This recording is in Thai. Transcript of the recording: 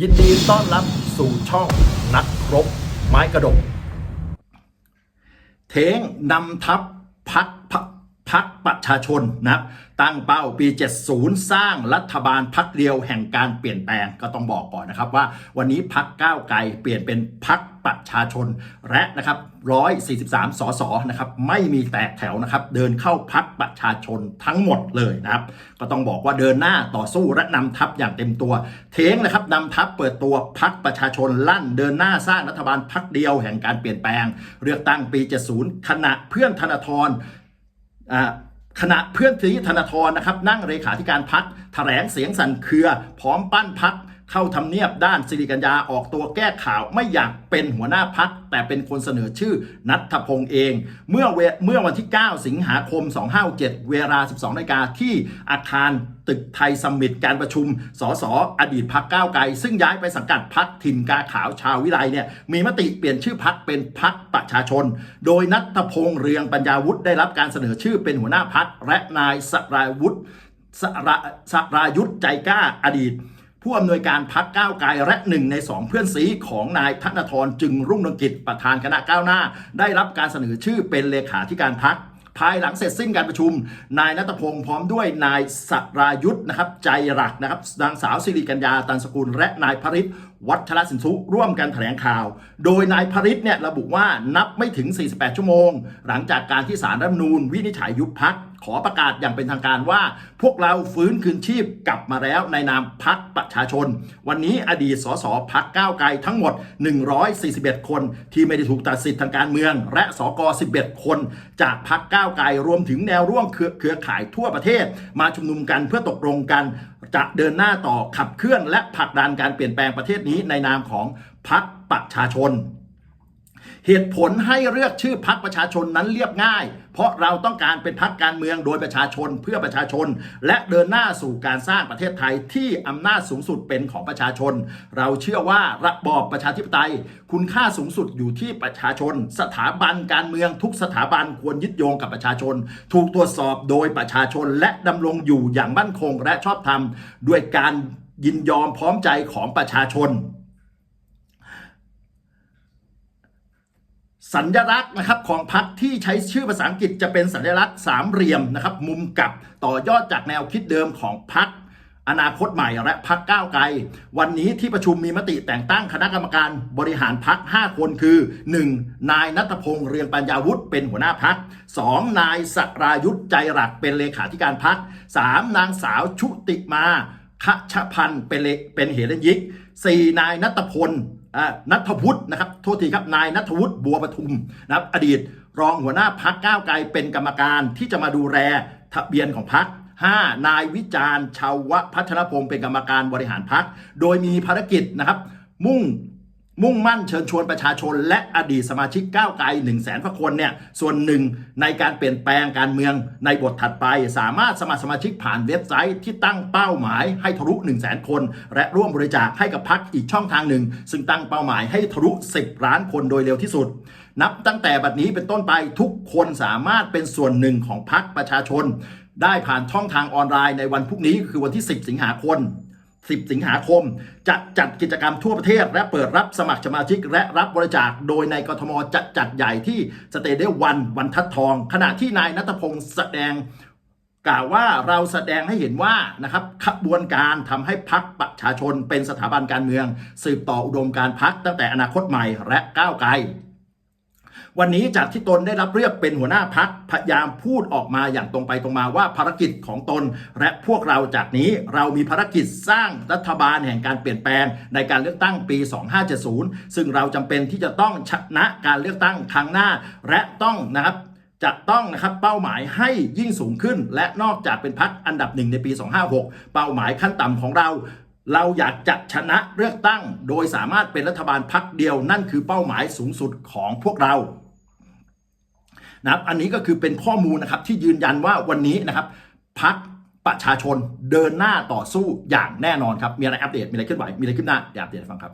ยินดีต้อนรับสู่ช่องนักรบไม้กระดก เทงนำทัพพัก พักประชาชนนะครับตั้งเป้าปี 70 สร้างรัฐบาลพักเดียวแห่งการเปลี่ยนแปลงก็ต้องบอกก่อนนะครับว่าวันนี้พักก้าวไกลเปลี่ยนเป็นพักประชาชน และนะครับ 143 สสนะครับไม่มีแตกแถวนะครับเดินเข้าพักประชาชนทั้งหมดเลยนะครับก็ต้องบอกว่าเดินหน้าต่อสู้และนำทัพอย่างเต็มตัว เทงนะครับนำทัพเปิดตัวพักประชาชนลั่น เดินหน้าสร้างรัฐบาลพักเดียวแห่งการเปลี่ยนแปลง เลือกตั้งปี 70 ขณะเพื่อนธนาธร คณะเพื่อนทีธนาธรนะครับ นั่งเลขาธิการพักแถลงเสียงสั่นเครือ พร้อมปั้นพัก เข้าทำเนียบด้านสิริกัญญาออกตัวแก้ข่าวไม่อยากเป็นหัวหน้าพัก แต่เป็นคนเสนอชื่อนัทพงษ์เอง เมื่อเวเมื่อวันที่ 9 สิงหาคม 257 เวลา 12นาฬิกาที่อาคารตึกไทยสมิตการประชุม สสอดีตพักก้าวไกล ซึ่งย้ายไปสังกัดพักถิ่นกาขาวชาววิไลเนี่ยมีมติเปลี่ยนชื่อพักเป็นพักประชาชน โดยนัทพงษ์เรืองปัญญาวุฒิได้รับการเสนอชื่อเป็นหัวหน้าพักและนายสราวุฒิสราสรายุทธใจกล้าอดีต ผู้อำนวยการพักก้าวไกลและหนึ่งในสองเพื่อนสีของนายธนทรจึงรุ่งเรืองกิจประธานคณะก้าวหน้า ได้รับการเสนอชื่อเป็นเลขาธิการพักภายหลังเสร็จสิ้นการประชุม นายนัทพงศ์พร้อมด้วยนายสรายุทธนะครับใจรักนะครับนางสาวสิริกัญญาตันสกุลและนายพริศ วัชรสินทุร่วมกันแถลงข่าว โดยนายพริศเนี่ยระบุว่านับไม่ถึง 48 ชั่วโมง หลังจากการที่สารรัฐมนูญวินิจฉัยยุบพักขอประกาศอย่างเป็นทางการว่า พวกเราฟื้นคืนชีพกลับมาแล้วในนามพักประชาชน วันนี้อดีตสสพักก้าวไกลทั้งหมด 141 คน ที่ไม่ได้ถูกตัดสิทธิ์ทางการเมือง และสก11 คน จากพักก้าวไกลรวมถึงแนวร่วมเครือเครือข่ายทั่วประเทศ มาชุมนุมกันเพื่อตกลงกัน จะเดินหน้าต่อขับเคลื่อนและผลักดันการเปลี่ยนแปลงประเทศนี้ในนามของพักประชาชน เหตุผลให้เลือกชื่อพักประชาชนนั้นเรียบง่าย เพราะเราต้องการเป็นพักการเมืองโดยประชาชนเพื่อประชาชน และเดินหน้าสู่การสร้างประเทศไทยที่อำนาจสูงสุดเป็นของประชาชน เราเชื่อว่าระบอบประชาธิปไตย คุณค่าสูงสุดอยู่ที่ประชาชน สถาบันการเมืองทุกสถาบันควรยึดโยงกับประชาชน ถูกตรวจสอบโดยประชาชนและดำรงอยู่อย่างมั่นคงและชอบธรรมด้วยการ ยินยอมพร้อมใจของประชาชน สัญลักษณ์นะครับของพรรคที่ใช้ชื่อภาษาอังกฤษจะเป็นสัญลักษณ์สามเหลี่ยมนะครับ มุมกลับต่อยอดจากแนวคิดเดิมของพรรคอนาคตใหม่และพรรคก้าวไกล วันนี้ที่ประชุมมีมติแต่งตั้งคณะกรรมการบริหารพรรค5คนคือ 1. นายนัทพงษ์เรืองปัญญาวุฒิเป็นหัวหน้าพรรค 2. นายสรายุทธใจหลักเป็นเลขาธิการพรรค 3. นางสาวชุติมา คชพันธ์เป็นเป็นเหรัญยิก 4. นายนัทพลอ่านัทวุฒินะครับโทษทีครับนายนัทวุฒิบัวปทุมนะครับอดีตรองหัวหน้าพักก้าวไกลเป็นกรรมการที่จะมาดูแลทะเบียนของพัก 5. นายวิจารณ์ชาวพัฒนพงศ์เป็นกรรมการบริหารพัก โดยมีภารกิจนะครับ มุ่ง มุ่งมั่นเชิญชวนประชาชน และอดีตสมาชิกก้าวไกล1 0 0 0 0แสนคนเนี่ยส่วนหนึ่งในการเปลี่ยนแปลงการเมืองในบทถัดไป สามารถสมัครสมาชิกผ่านเว็บไซต์ที่ตั้งเป้าหมายให้ทะลุ1 0 0 0 0แสนคน และร่วมบริจาคให้กับพักอีกช่องทางหนึ่ง ซึ่งตั้งเป้าหมายให้ทะลุ 10 ล้านคนโดยเร็วที่สุด นับตั้งแต่บัดนี้เป็นต้นไปทุกคนสามารถเป็นส่วนหนึ่งของพักประชาชน ได้ผ่านช่องทางออนไลน์ในวันพรุ่งนี้คือวันที่ 10 สิงหาคม 10 สิงหาคม จะจัดกิจกรรมทั่วประเทศ และเปิดรับสมัครสมาชิก และรับบริจาค โดยในกทมจะจัดใหญ่ที่สเตเดียมวันวันทัดทอง ขณะที่นายนัทพงศ์แสดงกล่าวว่าเราแสดงให้เห็นว่านะครับขบวนการทำให้พักประชาชนเป็นสถาบันการเมือง สืบต่ออุดมการพักตั้งแต่อนาคตใหม่และก้าวไกล วันนี้จากที่ตนได้รับเลือกเป็นหัวหน้าพักพยายามพูดออกมาอย่างตรงไปตรงมาว่าภารกิจของตน และพวกเราจากนี้เรามีภารกิจสร้างรัฐบาลแห่งการเปลี่ยนแปลงในการเลือกตั้งปี 2570 ซึ่งเราจำเป็นที่จะต้องชนะการเลือกตั้งครั้งหน้า และต้องนะครับจะต้องนะครับเป้าหมายให้ยิ่งสูงขึ้น และนอกจากเป็นพักอันดับหนึ่งในปี 256 เป้าหมายขั้นต่ำของเรา เราอยากจะชนะเลือกตั้ง โดยสามารถเป็นรัฐบาลพักเดียว นั่นคือเป้าหมายสูงสุดของพวกเรานะครับ อันนี้ก็คือเป็นข้อมูลนะครับที่ยืนยันว่าวันนี้นะครับพักประชาชนเดินหน้าต่อสู้อย่างแน่นอนครับ มีอะไรอัปเดต มีอะไรขึ้นไหว มีอะไรขึ้นหน้าเดี๋ยวอัปเดตฟังครับ